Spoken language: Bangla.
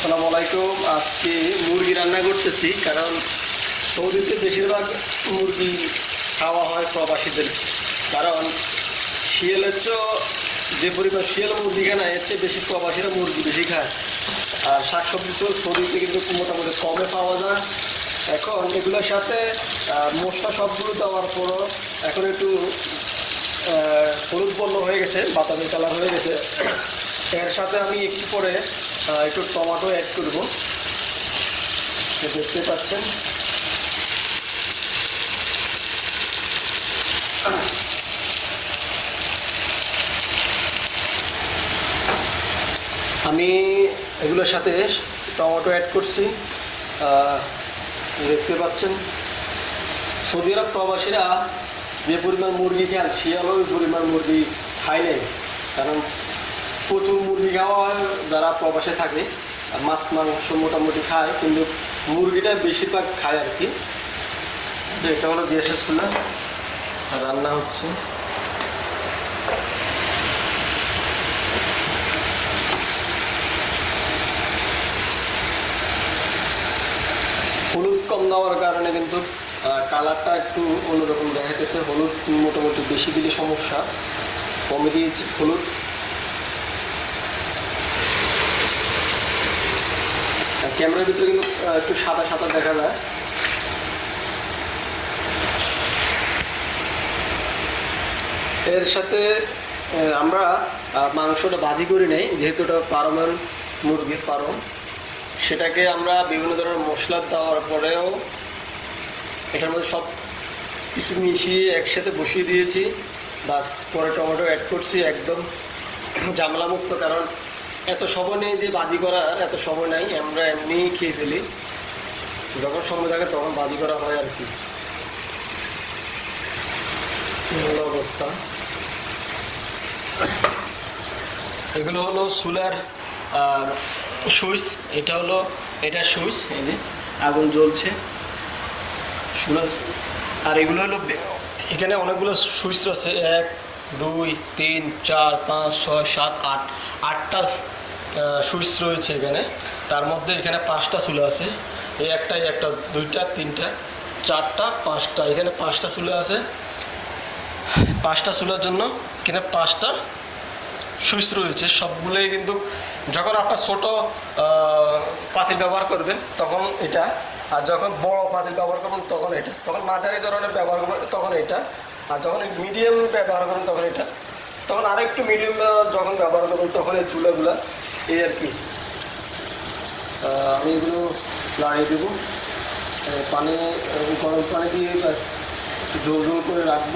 আসসালামু আলাইকুম। আজকে মুরগি রান্না করতেছি, কারণ সৌদিতে বেশিরভাগ মুরগি খাওয়া হয় প্রবাসীদের। কারণ শিয়ালের চেয়েও যে পরিমাণ শিয়াল মুরগি খায় না, এর চেয়ে বেশি প্রবাসীরা মুরগি বেশি খায়। আর শাকসবজি সৌদিতে কিন্তু মোটামুটি কমে পাওয়া যায়। এখন এগুলোর সাথে মশলা সবগুলো দেওয়ার পরও এখন একটু হলুদ বর্ণ হয়ে গেছে বাতাবি কালার হয়ে গেছে। এর সাথে আমি একটু পরে একটু টমেটো অ্যাড করব দেখতে পাচ্ছেন। আমি এগুলোর সাথে টমেটো অ্যাড করছি। দেখতে পাচ্ছেন। সৌদি আরব প্রবাসীরা যে পরিমাণ মুরগি খান শিয়ালও ওই পরিমাণ মুরগি খায় নাই। কারণ প্রচুর মুরগি খাওয়া হয়, যারা প্রবাসে থাকে মাছ মাংস মোটামুটি খায়, কিন্তু মুরগিটা বেশিরভাগ খায় আর কি। এটা হলো গ্যাসের চুলা রান্না হচ্ছে। হলুদ কম দেওয়ার কারণে কিন্তু কালারটা একটু অন্যরকম দেখাতেছে হলুদ মোটামুটি বেশি দিলে সমস্যা। কমে দিয়েছি হলুদ। ক্যামেরার ভিতরে কিন্তু একটু সাদা সাদা দেখা যায়। এর সাথে আমরা মাংসটা ভাজি করি নেই, যেহেতু এটা পারমান মুরগির ফার্ম। সেটাকে আমরা বিভিন্ন ধরনের মশলা দেওয়ার পরেও এটার মধ্যে সব কিছু মিশিয়ে একসাথে বসিয়ে দিয়েছি। বাস, পরে টমেটো অ্যাড করছি, একদম জামলামুক্ত, কারণ এত সময় নেই যে বাজি করার, এত সময় নাই, আমরা এমনিই খেয়ে ফেলি। যখন সময় থাকে তখন বাজি করা হয় আর কি। অবস্থা। এগুলো হলো সুলার, আর সুইচ, এটা হলো, এটা সুইচ, এই যে আগুন জ্বলছে। সুলার আর এগুলো হলো এখানে অনেকগুলো সুইচ রয়েছে। এক, দুই, তিন, চার, পাঁচ, ছয়, সাত, আট। আটটা সুইচ রয়েছে এখানে। তার মধ্যে এখানে পাঁচটা চুলা আছে। এই একটা একটা, দুইটা, তিনটা, চারটা, পাঁচটা। এখানে পাঁচটা চুলা আছে। পাঁচটা চুলার জন্য এখানে পাঁচটা সুইচ রয়েছে। সবগুলোই কিন্তু যখন আপনার ছোট পাতিল ব্যবহার করবেন, তখন এটা, আর যখন বড় পাতিল ব্যবহার করবেন, তখন এটা। তখন মাঝারি ধরনের ব্যবহার করবেন, তখন এটা। আর যখন মিডিয়াম ব্যবহার করবেন, তখন এটা। তখন আরেকটু মিডিয়াম যখন ব্যবহার করবেন, তখন এই চুলাগুলা। এই আর কি। আমি এগুলো লাড়িয়ে দেবো। পানি গরম পানি দিয়ে ব্যাস জোর জোর করে রাখব।